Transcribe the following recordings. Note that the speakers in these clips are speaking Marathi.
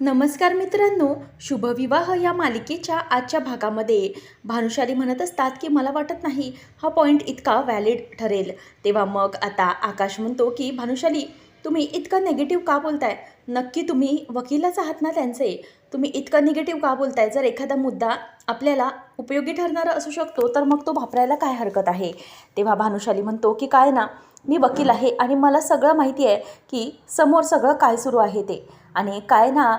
नमस्कार मित्रांनो शुभविवाह या मालिकेच्या आजच्या भागामध्ये. भानुशाली म्हणत असतात की मला वाटत नाही हा पॉईंट इतका व्हॅलिड ठरेल. तेव्हा मग आता आकाश म्हणतो की भानुशाली तुम्ही इतकं निगेटिव्ह का बोलताय? नक्की तुम्ही वकीलच आहात ना त्यांचे? तुम्ही इतकं निगेटिव्ह का बोलताय? जर एखादा मुद्दा आपल्याला उपयोगी ठरणारा असू शकतो तर मग तो वापरायला काय हरकत आहे? तेव्हा भानुशाली म्हणतो की काय ना मी वकील आहे आणि मला सगळं माहिती आहे की समोर सगळं काय सुरू आहे ते. आणि काय ना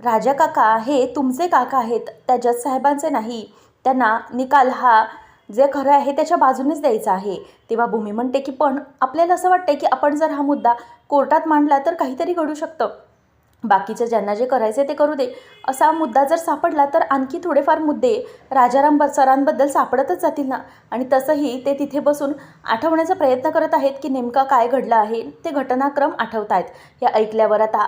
राजा काका हे तुमचे काका आहेत त्या जज साहेबांचे नाही. त्यांना निकाल हा जे खरं आहे त्याच्या बाजूनेच द्यायचं आहे. तेव्हा भूमी म्हणते की पण आपल्याला असं वाटतं की आपण जर हा मुद्दा कोर्टात मांडला तर काहीतरी घडू शकतं. बाकीचं ज्यांना जे करायचे ते करू दे. असा मुद्दा जर सापडला तर आणखी थोडेफार मुद्दे राजाराम सरांबद्दल सापडतच जातील ना. आणि तसंही ते तिथे बसून आठवण्याचा प्रयत्न करत आहेत की नेमका काय घडलं आहे. ते घटनाक्रम आठवत आहेत हे ऐकल्यावर आता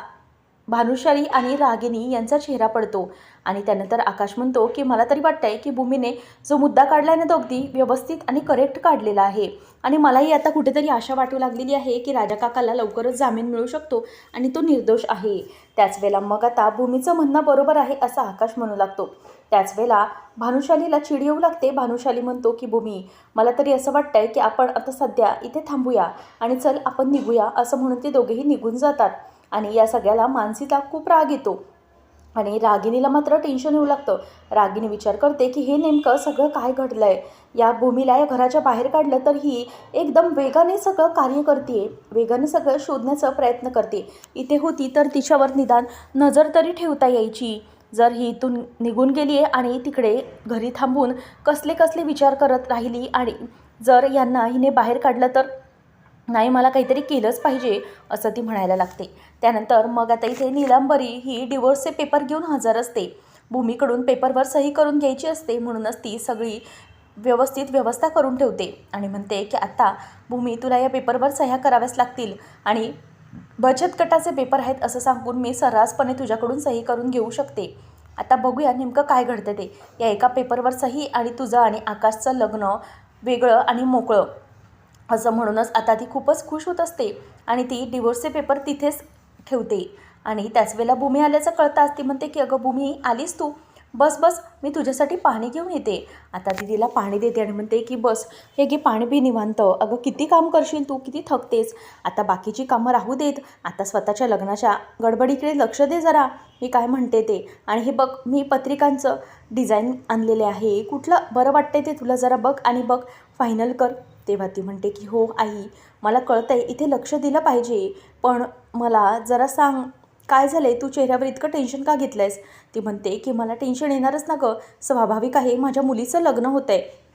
भानुशाली आणि रागिनी यांचा चेहरा पडतो. आणि त्यानंतर आकाश म्हणतो की मला तरी वाटतंय की भूमीने जो मुद्दा काढला आहे ना तो अगदी व्यवस्थित आणि करेक्ट काढलेला आहे. आणि मलाही आता कुठेतरी आशा वाटू लागलेली आहे की राजा काकाला लवकरच जामीन मिळू शकतो आणि तो निर्दोष आहे. त्याच वेळेला मग आता भूमीचं म्हणणं बरोबर आहे असं आकाश म्हणू लागतो. त्याच वेळेला भानुशालीला चिड येऊ लागते. भानुशाली म्हणतो की भूमी मला तरी असं वाटतंय की आपण आता सध्या इथे थांबूया आणि चल आपण निघूया असं म्हणून ते दोघेही निघून जातात. आणि या सगळ्याला मानसीला खूप राग येतो. आणि रागिनीला मात्र टेन्शन येऊ लागतं. रागिनी विचार करते की हे नेमकं सगळं काय घडलं आहे या भूमीला या घराच्या बाहेर काढलं तर ही एकदम वेगाने सगळं कार्य करते वेगाने सगळं शोधण्याचा प्रयत्न करते. इथे होती तर तिच्यावर निदान नजर तरी ठेवता यायची. जर ही इथून निघून गेली आहे आणि तिकडे घरी थांबून कसले कसले विचार करत राहिली आणि जर यांना हिने बाहेर काढलं तर नाही मला काहीतरी केलंच पाहिजे असं ती म्हणायला लागते. त्यानंतर मग आता इथे नीलांबरी ही डिवोर्सचे पेपर घेऊन हजर असते. भूमीकडून पेपरवर सही करून घ्यायची असते म्हणूनच ती सगळी व्यवस्थित व्यवस्था करून ठेवते आणि म्हणते की आत्ता भूमी तुला या पेपरवर सह्या कराव्याच लागतील आणि बचत गटाचे पेपर आहेत असं सांगून मी सर्रासपणे तुझ्याकडून सही करून घेऊ शकते. आता बघूया नेमकं काय घडतं ते. या एका पेपरवर सही आणि तुझं आणि आकाशचं लग्न वेगळं आणि मोकळं. असं म्हणूनच आता ती खूपच खुश होत असते आणि ती डिवोर्सचे पेपर तिथेच ठेवते. आणि त्याच वेळेला भूमी आल्याचं कळताच ती म्हणते की अगं भूमी आलीस तू? बस बस मी तुझ्यासाठी पाणी घेऊन येते. आता ती तिला पाणी देते आणि म्हणते की बस हे घे पाणी बी निवांत. अगं किती काम करशील तू? किती थकतेस? आता बाकीची कामं राहू देत. आता स्वतःच्या लग्नाच्या गडबडीकडे लक्ष दे जरा. मी काय म्हणते ते? आणि हे बघ मी पत्रिकांचं डिझाईन आणलेले आहे. कुठलं बरं वाटतंय ते तुला जरा बघ आणि बघ. फायनल कर. तेव्हा ती म्हणते की हो आई मला कळतंय इथे लक्ष दिलं पाहिजे. पण मला जरा सांग काय झालं आहे तू चेहऱ्यावर इतकं टेन्शन का घेतलं आहेस ती म्हणते की मला टेन्शन येणारच ना गं. स्वाभाविक आहे माझ्या मुलीचं लग्न होतं आहे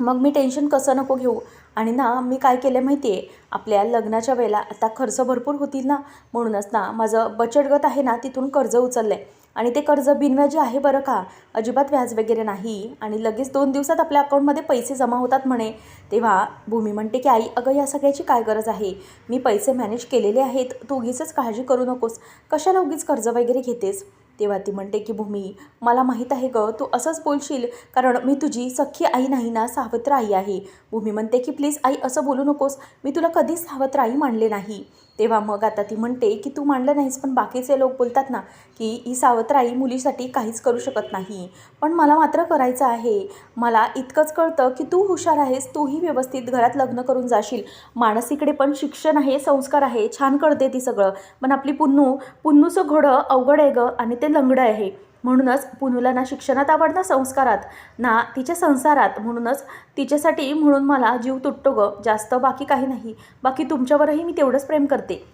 मग मी टेन्शन कसं नको घेऊ? आणि ना मी काय केलं माहिती आहे आपल्या लग्नाच्या वेळेला आता खर्च भरपूर होतील ना? म्हणूनच ना माझं बचत गट आहे ना तिथून कर्ज उचललं आहे आणि ते कर्ज बिनव्याजी आहे बरं का अजिबात व्याज वगैरे नाही. आणि लगेच दोन दिवसात आपल्या अकाउंटमध्ये पैसे जमा होतात म्हणे. तेव्हा भूमी म्हणते की आई अगं या सगळ्याची काय गरज आहे? मी पैसे मॅनेज केलेले आहेत. तू उगीच काळजी करू नकोस. कशाला उगीच कर्ज वगैरे घेतेस? तेव्हा ती म्हणते की भूमी मला माहीत आहे गं तू असंच बोलशील. कारण मी तुझी सख्खी आई नाही ना सावत्र आई आहे. भूमी म्हणते की प्लीज आई असं बोलू नकोस. मी तुला कधीच सावत्र आई मानले नाही. तेव्हा मग आता ती म्हणते की तू मांडलं नाहीस पण बाकीचे लोक बोलतात ना की ही सावत्र आई मुलीसाठी काहीच करू शकत नाही. पण मला मात्र करायचं आहे. मला इतकंच कळतं की तू हुशार आहेस तूही व्यवस्थित घरात लग्न करून जाशील. मानसीकडे पण शिक्षण आहे संस्कार आहे छान कळते ती सगळं. पण आपली पुन्नू पुन्नूचं घोडं अवघड आहे गं आणि ते लंगडं आहे. म्हणूनच पुनूला ना शिक्षणात आवड ना संस्कारात ना तिच्या संसारात. म्हणूनच तिच्यासाठी म्हणून मला जीव तुटतो गं. जास्त बाकी काही नाही. बाकी तुमच्यावरही मी तेवढंच प्रेम करते.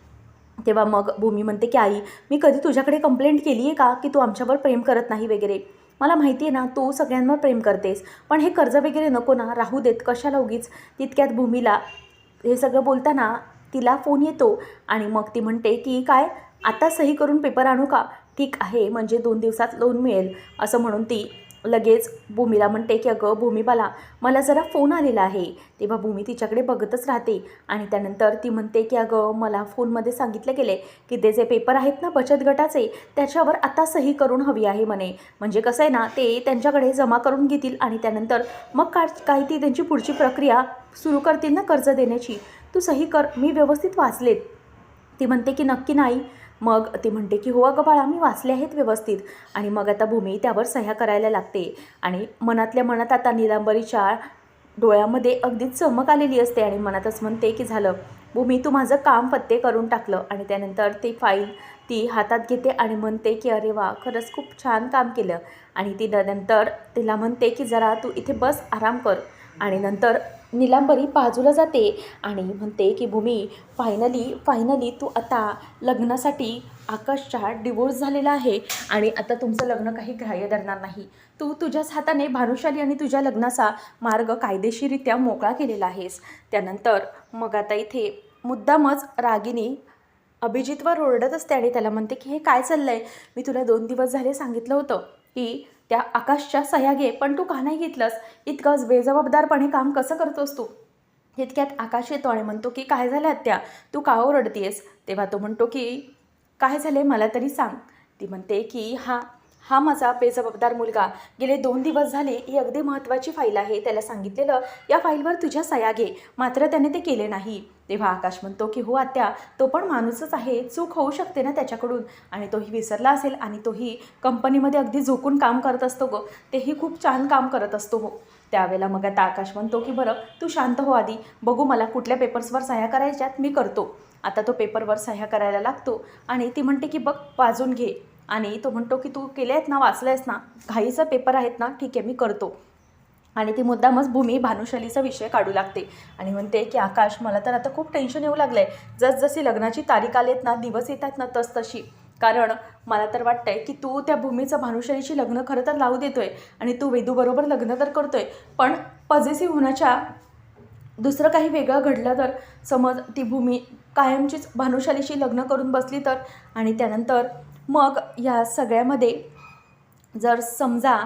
तेव्हा मग भूमी म्हणते की आई मी कधी तुझ्याकडे कंप्लेंट केली आहे का? की तू आमच्यावर प्रेम करत नाही वगैरे? मला माहिती आहे ना तू सगळ्यांवर प्रेम करतेस. पण हे कर्ज वगैरे नको ना राहू देत. कशाला उगीच? तितक्यात भूमीला हे सगळं बोलताना तिला फोन येतो आणि मग ती म्हणते की काय? आता सही करून पेपर आणू का? ठीक आहे म्हणजे दोन दिवसात लोन मिळेल असं म्हणून ती लगेच भूमीला म्हणते की अगं भूमीबाला मला जरा फोन आलेला आहे. तेव्हा भूमी तिच्याकडे बघतच राहते आणि त्यानंतर ती म्हणते की अगं मला फोनमध्ये सांगितलं गेले की ते जे पेपर आहेत ना बचत गटाचे त्याच्यावर आता सही करून हवी आहे म्हणे. म्हणजे कसं आहे ना ते त्यांच्याकडे जमा करून घेतील आणि त्यानंतर मग का काही ती त्यांची पुढची प्रक्रिया सुरू करतील ना कर्ज देण्याची. तू सही कर मी व्यवस्थित वाचलेत. ती म्हणते की नक्की नाही मग ती म्हणते की हो अगं बाळा मी वाचले आहेत व्यवस्थित. आणि मग आता भूमी त्यावर सह्या करायला लागते. आणि मनातल्या मनात आता निलांबरीच्या डोळ्यामध्ये अगदीच चमक आलेली असते आणि मनातच म्हणते की झालं. भूमी तू माझं काम पत्ते करून टाकलं. आणि त्यानंतर ती फाईल ती हातात घेते आणि म्हणते की अरे वा खरंच खूप छान काम केलं. आणि ती नंतर तिला म्हणते की जरा तू इथे बस आराम कर. आणि नंतर निलांबरी बाजूला जाते आणि म्हणते की भूमी फायनली फायनली तू आता लग्नासाठी आकाशच्या डिवोर्स झालेला आहे आणि आता तुमचं लग्न काही ग्राह्य धरणार नाही. तू तुझ्याच हाताने भानुशाली आणि तुझ्या लग्नाचा मार्ग कायदेशीरित्या मोकळा केलेला आहेस. त्यानंतर मग आता इथे मुद्दामच रागिनी अभिजितवर ओरडत असते आणि त्याला म्हणते की हे काय चाललं आहे मी तुला दोन दिवस झाले सांगितलं होतं की त्या आकाशच्या सह्या घे पण तू का नाही घेतलंस? इतकंच बेजबाबदारपणे काम कसं करतोस तू? इतक्यात आकाश येतो आणि म्हणतो की काय झालं आत्या? तू का ओरडतीयस तेव्हा तो म्हणतो की काय झाले मला तरी सांग. ती म्हणते की हा हा माझा बेजबाबदार मुलगा. गेले दोन दिवस झाले ही अगदी महत्त्वाची फाईल आहे त्याला सांगितलेलं या फाईलवर तुझ्या सया घे. मात्र त्याने ते केले नाही. तेव्हा आकाश म्हणतो की हो आत्या तो पण माणूसच आहे चूक होऊ शकते ना त्याच्याकडून. आणि तोही विसरला असेल आणि तोही कंपनीमध्ये अगदी झोकून काम करत असतो ग. तेही खूप छान काम करत असतो हो. त्यावेळेला मग आता आकाश म्हणतो की बरं तू शांत हो आधी. बघू मला कुठल्या पेपर्सवर सह्या करायच्यात मी करतो. आता तो पेपरवर सह्या करायला लागतो आणि ती म्हणते की बघ वाजून घे. आणि तो म्हणतो की तू केले आहेत ना वाचले आहेस ना घाईचा पेपर आहेत ना ठीक आहे मी करतो. आणि ती मुद्दामच भूमी भानुशालीचा विषय काढू लागते. आणि म्हणते की आकाश मला तर आता खूप टेन्शन येऊ लागलं आहे जसजशी लग्नाची तारीख आलेत ना दिवस येतात ना तस तशी कारण मला तर वाटतंय की तू त्या भूमीचं भानुशालीशी लग्न खरं तर लावू देतोय. आणि तू वेदूबरोबर लग्न तर करतोय. पण पॉझिटिव्ह होण्याच्या दुसरं काही वेगळं घडलं तर समज ती भूमी कायमचीच भानुशालीशी लग्न करून बसली तर आणि त्यानंतर मग या सगळ्यामध्ये जर समजा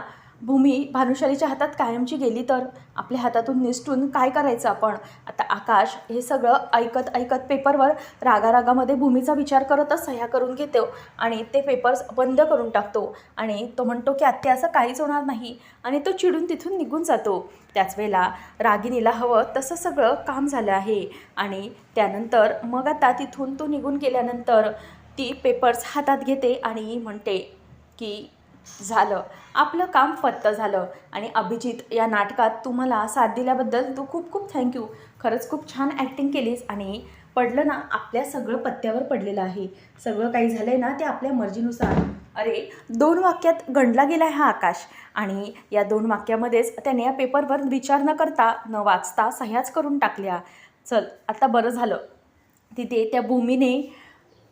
भूमी भानुशालीच्या हातात कायमची गेली तर आपल्या हातातून निसटून काय करायचं आपण? आता आकाश हे सगळं ऐकत ऐकत पेपरवर रागारागामध्ये भूमीचा विचार करतच सह्या करून घेतो आणि ते पेपर्स बंद करून टाकतो आणि तो म्हणतो की आत्या असं काहीच होणार नाही. आणि तो चिडून तिथून निघून जातो. त्याच वेळेला रागिनीला हवं तसं सगळं काम झालं आहे आणि त्यानंतर मग आता तिथून तो निघून गेल्यानंतर ती पेपर्स हातात घेते आणि म्हणते की झालं. आपलं काम फत्त झालं. आणि अभिजित या नाटकात तुम्हाला साथ दिल्याबद्दल तू खूप खूप थँक्यू खरंच खूप छान ॲक्टिंग केलीस आणि पडलं ना आपल्या सगळं पत्त्यावर पडलेलं आहे. सगळं काही झालं आहे ना ते आपल्या मर्जीनुसार. अरे दोन वाक्यात गणला गेला आहे हा आकाश. आणि या दोन वाक्यामध्येच त्याने या पेपरवर विचार न करता न वाचता सह्याच करून टाकल्या. चल आता बरं झालं. तिथे त्या भूमीने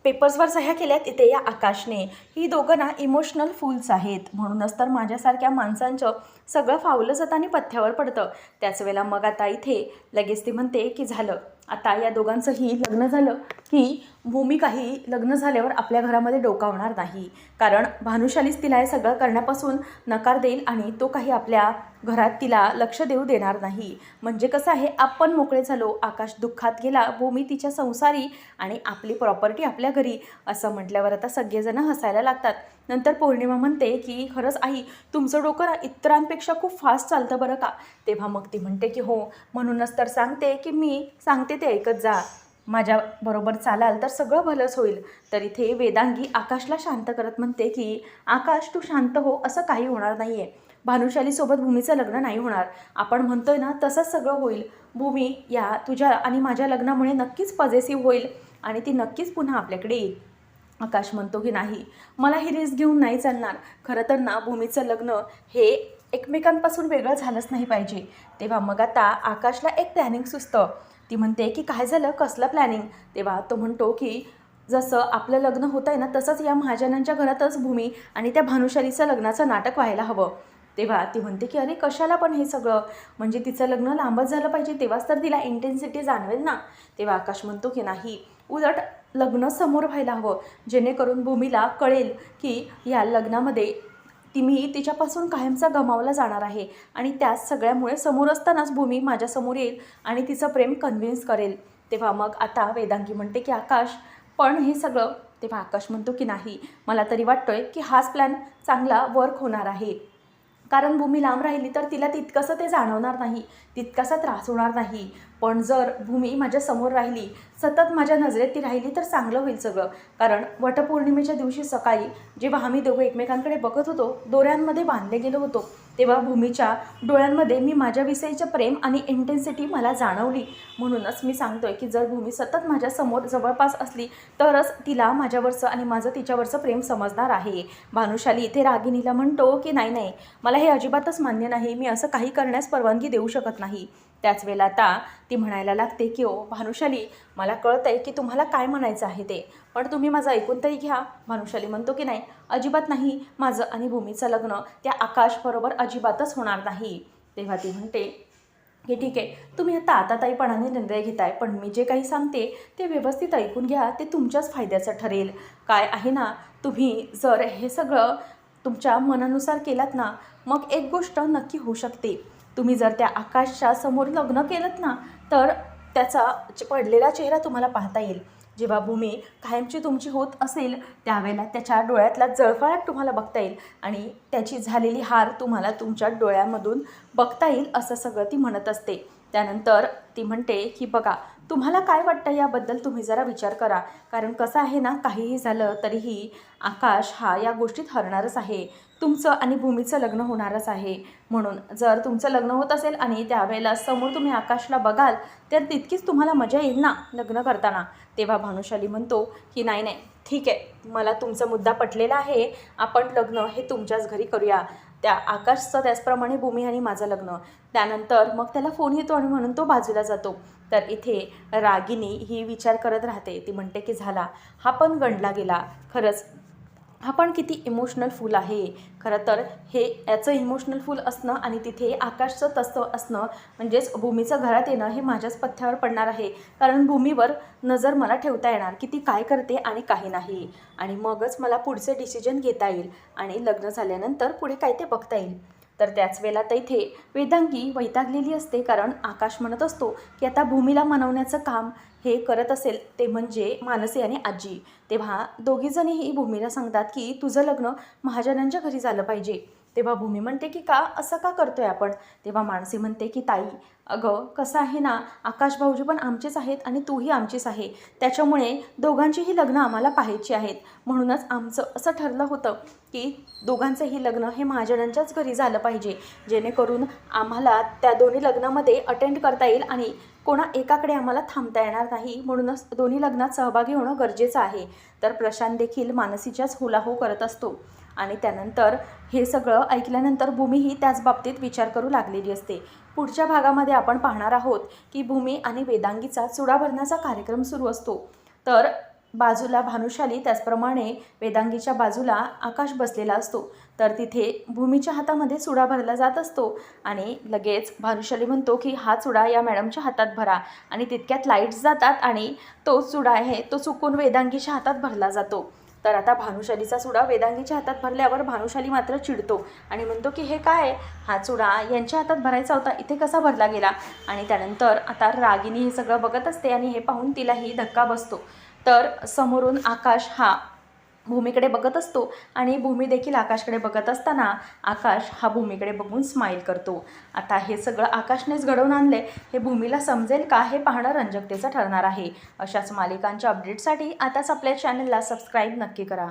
पेपर्सवर सह्या केल्यात इथे या आकाशने. ही दोघं ना इमोशनल फूल्स आहेत. म्हणूनच तर माझ्यासारख्या माणसांचं सगळं फावलं जातं आणि पथ्यावर पडतं. त्याच वेळेला मग आता इथे लगेच ती म्हणते की झालं. आता या दोघांचंही लग्न झालं की भूमी काही लग्न झाल्यावर आपल्या घरामध्ये डोकावणार नाही. कारण भानुशालीच तिला हे सगळं करण्यापासून नकार देईल आणि तो काही आपल्या घरात तिला लक्ष देऊ देणार नाही. म्हणजे कसं आहे आपण मोकळे झालो आकाश दुःखात गेला भूमी तिच्या संसारी आणि आपली प्रॉपर्टी आपल्या घरी असं म्हटल्यावर आता सगळेजण हसायला लागतात. नंतर पौर्णिमा म्हणते की खरंच आई तुमचं डोकं इतरांपेक्षा खूप फास्ट चालतं बरं का? तेव्हा मग ती म्हणते की हो. म्हणूनच तर सांगते की मी सांगते ते ऐकत जा. माझ्याबरोबर चालाल तर सगळं भलंच होईल. तर इथे वेदांगी आकाशला शांत करत म्हणते की आकाश तू शांत हो असं काही होणार नाही आहे भानुशालीसोबत भूमीचं लग्न नाही होणार. आपण म्हणतोय ना तसंच सगळं होईल. भूमी या तुझ्या आणि माझ्या लग्नामुळे नक्कीच पॉझिटिव्ह होईल आणि ती नक्कीच पुन्हा आपल्याकडे येईल. आकाश म्हणतो की नाही मला ही रिस्क घेऊन नाही चालणार. खरं तर ना भूमीचं लग्न हे एकमेकांपासून वेगळं झालंच नाही पाहिजे. तेव्हा मग आता आकाशला एक प्लॅनिंग सुचतं. ती म्हणते की काय झालं? कसलं प्लॅनिंग तेव्हा तो म्हणतो की जसं आपलं लग्न होतं आहे ना तसंच या महाजनांच्या घरातच भूमी आणि त्या भानुशालीचं लग्नाचं नाटक व्हायला हवं. तेव्हा ती म्हणते की अरे कशाला पण हे सगळं? म्हणजे तिचं लग्न लांबच झालं पाहिजे तेव्हाच तर तिला इंटेन्सिटी जाणवेल ना. तेव्हा आकाश म्हणतो की नाही उलट लग्न समोर व्हायला हवं. जेणेकरून भूमीला कळेल की या लग्नामध्ये ती मी तिच्यापासून कायमचा गमावला जाणार आहे आणि त्याच सगळ्यामुळे समोर असतानाच भूमी माझ्यासमोर येईल आणि तिचं प्रेम कन्व्हिन्स करेल. तेव्हा मग आता वेदांगी म्हणते की आकाश पण हे सगळं तेव्हा आकाश म्हणतो की नाही. मला तरी वाटतोय की हाच प्लॅन चांगला वर्क होणार आहे. कारण भूमी लांब राहिली तर तिला तितकंसं ते जाणवणार नाही तितकासा त्रास होणार नाही. पण जर भूमी माझ्यासमोर राहिली सतत माझ्या नजरेत ती राहिली तर चांगलं होईल सगळं. कारण वटपौर्णिमेच्या दिवशी सकाळी जेव्हा आम्ही दोघं एकमेकांकडे बघत होतो दोऱ्यांमध्ये बांधले गेलो होतो. तेव्हा भूमीच्या डोळ्यांमध्ये मी माझ्याविषयीचं प्रेम आणि इंटेन्सिटी मला जाणवली. म्हणूनच मी सांगतोय की जर भूमी सतत माझ्यासमोर जवळपास असली तरच तिला माझ्यावरचं आणि माझं तिच्यावरचं प्रेम समजणार आहे. भानुशाली इथे रागिनीला म्हणतो की नाही नाही मला हे अजिबातच मान्य नाही. मी असं काही करण्यास परवानगी देऊ शकत नाही. त्याच वेळेला आता ती म्हणायला लागते की ओ भानुशाली मला कळत आहे की तुम्हाला काय म्हणायचं आहे ते. पण तुम्ही माझं ऐकून तरी घ्या. भानुशाली म्हणतो की नाही अजिबात नाही. माझं आणि भूमीचं लग्न त्या आकाशबरोबर अजिबातच होणार नाही. तेव्हा ती म्हणते की ठीक आहे तुम्ही आता आता ताईपणाने निर्णय घेताय पण मी जे काही सांगते ते व्यवस्थित ऐकून घ्या ते तुमच्याच फायद्याचं ठरेल. काय आहे ना तुम्ही जर हे सगळं तुमच्या मनानुसार केलात ना मग एक गोष्ट नक्की होऊ शकते. तुम्ही जर त्या आकाशच्या समोर लग्न केलं ना तर त्याचा पडलेला चेहरा तुम्हाला पाहता येईल. जेव्हा भूमी कायमची तुमची होत असेल त्यावेळेला त्याच्या डोळ्यातला जळफळाट तुम्हाला बघता येईल आणि त्याची झालेली हार तुम्हाला तुमच्या डोळ्यामधून बघता येईल असं सगळं ती म्हणत असते. त्यानंतर ती म्हणते की बघा तुम्हाला काय वाटतं याबद्दल तुम्ही जरा विचार करा. कारण कसं आहे ना काहीही झालं तरीही आकाश हा या गोष्टीत हरणारच आहे. तुमचं आणि भूमीचं लग्न होणारच आहे. म्हणून जर तुमचं लग्न होत असेल आणि त्यावेळेला समोर तुम्ही आकाशला बघाल तर तितकीच तुम्हाला मजा येईल ना लग्न करताना. तेव्हा भानुशाली म्हणतो की नाही नाही ठीक आहे. मला तुमचा मुद्दा पटलेला आहे. आपण लग्न हे तुमच्याच घरी करूया. त्या आकाशचं त्याचप्रमाणे भूमी आणि माझं लग्न. त्यानंतर मग त्याला फोन येतो आणि म्हणून तो बाजूला जातो. तर इथे रागिनी ही विचार करत राहते. ती म्हणते की झाला. हा पण गणला गेला. खरंच हा पण किती इमोशनल फूल आहे. खरं तर हे याचं इमोशनल फूल असणं आणि तिथे आकाशचं तसं असणं म्हणजेच भूमीचं घरात येणं हे माझ्याच पथ्यावर पडणार आहे. कारण भूमीवर नजर मला ठेवता येणार की ती काय करते आणि काही नाही. आणि मगच मला पुढचे डिसिजन घेता येईल आणि लग्न झाल्यानंतर पुढे काय ते बघता येईल. तर त्याच वेळेला तर इथे वेदांगी वैतागलेली असते कारण आकाश म्हणत असतो की आता भूमीला मनवण्याचं काम हे करत असेल ते म्हणजे मानसी आणि आजी. तेव्हा दोघीजणीही भूमीला सांगतात की तुझं लग्न महाजनांच्या घरी झालं पाहिजे. तेव्हा भूमी म्हणते की का? असं का करतोय आपण? तेव्हा मानसी म्हणते की ताई अगं कसं आहे ना आकाश भाऊजी पण आमचेच आहेत आणि तूही आमचीच आहे. त्याच्यामुळे दोघांचीही लग्न आम्हाला पाहायची आहेत. म्हणूनच आमचं असं ठरलं होतं की दोघांचंही लग्न हे महाजनांच्याच घरी झालं पाहिजे. जेणेकरून आम्हाला त्या दोन्ही लग्नामध्ये अटेंड करता येईल आणि कोणा एकाकडे आम्हाला थांबता येणार नाही. म्हणूनच दोन्ही लग्नात सहभागी होणं गरजेचं आहे. तर प्रशांत देखील मानसीच्याच हुलाहो करत असतो. आणि त्यानंतर हे सगळं ऐकल्यानंतर भूमी ही त्याच बाबतीत विचार करू लागलेली असते. पुढच्या भागामध्ये आपण पाहणार आहोत की भूमी आणि वेदांगीचा चुडा भरण्याचा कार्यक्रम सुरू असतो. तर बाजूला भानुशाली त्याचप्रमाणे वेदांगीच्या बाजूला आकाश बसलेला असतो. तर तिथे भूमीच्या हातामध्ये चुडा भरला जात असतो आणि लगेच भानुशाली म्हणतो की हा चुडा या मॅडमच्या हातात भरा. आणि तितक्यात लाईट्स जातात आणि तो चुडा आहे तो चुकून वेदांगीच्या हातात भरला जातो. तर आता भानुशालीचा चुडा वेदांगीच्या हातात भरल्यावर भानुशाली मात्र चिडतो आणि म्हणतो की हे काय हा चुडा यांच्या हातात भरायचा होता इथे कसा भरला गेला? आणि त्यानंतर आता रागिनी हे सगळं बघत असते आणि हे पाहून तिलाही धक्का बसतो. तर समोरून आकाश हा भूमीकडे बघत असतो आणि भूमी देखील आकाशकडे बघत असताना आकाश हा भूमीकडे बघून स्माईल करतो. आता हे सगळं आकाशनेच घडवून आणले हे भूमीला समजेल का हे पाहणं रंजकतेचं ठरणार आहे. अशाच मालिकांच्या अपडेटसाठी आताच आपल्या चॅनलला सबस्क्राईब नक्की करा.